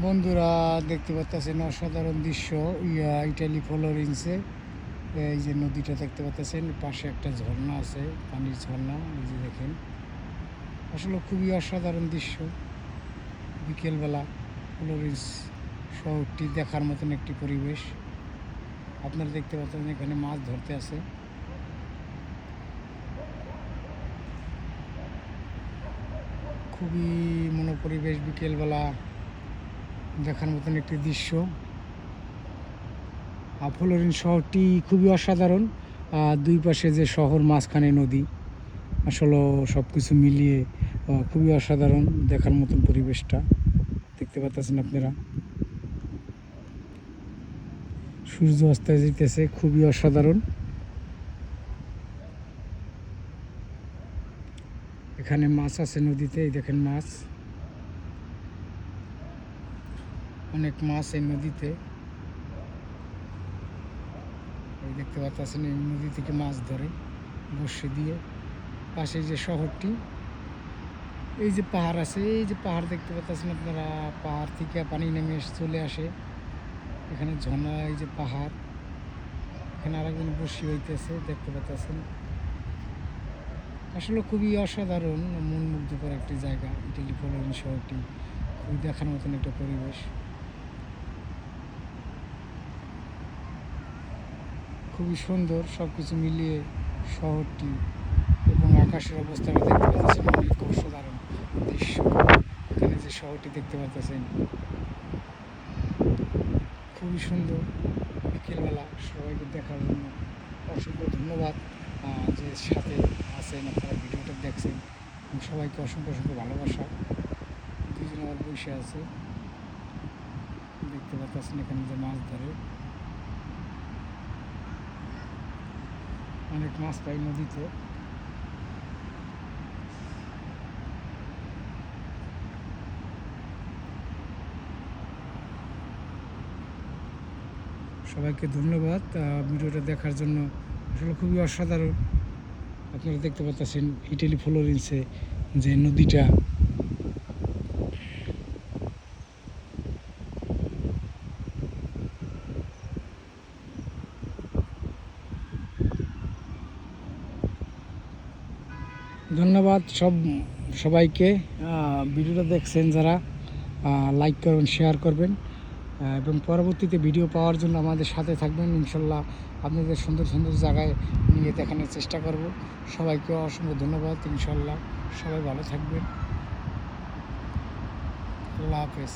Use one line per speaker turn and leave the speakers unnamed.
বন্ধুরা দেখতে পাচ্ছেন অসাধারণ দৃশ্য। ইয়া, ইটালি ফ্লোরেন্সে। এই যে নদীটা দেখতে পাচ্ছেন পাশে একটা ঝর্ণা আছে, পানির ঝর্ণা, এই যে দেখেন। আসলে খুবই অসাধারণ দৃশ্য। বিকেলবেলা ফ্লোরেন্স শহরটি দেখার মতন একটি পরিবেশ। আপনারা দেখতে পাচ্ছেন এখানে মাছ ধরতে আছে। খুবই মনোপরিবেশ বিকেলবেলা। দেখার মতন একটি দৃশ্য। ফ্লোরিন শহরটি খুবই অসাধারণ। দুই পাশে যে শহর, মাঝখানে নদী। আসলে সব কিছু মিলিয়ে খুবই অসাধারণ দেখার মতন পরিবেশটা। দেখতে পাচ্ছেন আপনারা। সূর্য অস্ত যেতেছে, খুবই অসাধারণ। এখানে মাছ আছে নদীতে, এই দেখেন মাছ। অনেক মাছ এই নদীতে। এই দেখতে পাচ্ছেন, এই নদী থেকে মাছ ধরে বসে দিয়ে পাশে যে শহরটি, এই যে পাহাড় আছে, এই যে পাহাড় দেখতে পাচ্ছেন আপনারা, পাহাড় থেকে পানি নেমে চলে আসে। এখানে ঝর্ণা, এই যে পাহাড়, এখানে আরেকজন বসে হইতেছে, দেখতে পাচ্ছেন। আসলে খুবই অসাধারণ মন মুগ্ধকর একটি জায়গা ইটালি ফলোরিন শহরটি। খুবই দেখার মতন একটা পরিবেশ। খুবই সুন্দর সব কিছু মিলিয়ে শহরটি এবং আকাশের অবস্থাটা দেখতে পাচ্ছেন অনেক অসাধারণ দৃশ্য। এখানে যে শহরটি দেখতে পাচ্ছেন খুবই সুন্দর। বিকেলবেলা সবাইকে দেখার জন্য অসংখ্য ধন্যবাদ। যে সাথে আছেন, আপনারা ভিডিওটা দেখছেন সবাইকে অসংখ্য অসংখ্য ভালোবাসা। দুজন আমার বসে আছে। দেখতে পাচ্ছেন এখানে যে মাছ ধরে। অনেক মাছ পাই নদীতে। সবাইকে ধন্যবাদ। ভিডিওটা দেখার জন্য আসলে খুবই অসাধারণ। আপনারা দেখতে পাচ্ছেন ইটালি ফ্লোরেন্সে যে নদীটা ধন্যবাদ সব সবাইকে। ভিডিওটা দেখছেন যারা লাইক করবেন শেয়ার করবেন। এবং পরবর্তীতে ভিডিও পাওয়ার জন্য আমাদের সাথে থাকবেন। ইনশাল্লাহ আপনাদের সুন্দর সুন্দর জায়গায় নিয়ে দেখানোর চেষ্টা করব। সবাইকে অসংখ্য ধন্যবাদ। ইনশাল্লাহ সবাই ভালো থাকবেন। আল্লাহ হাফেজ।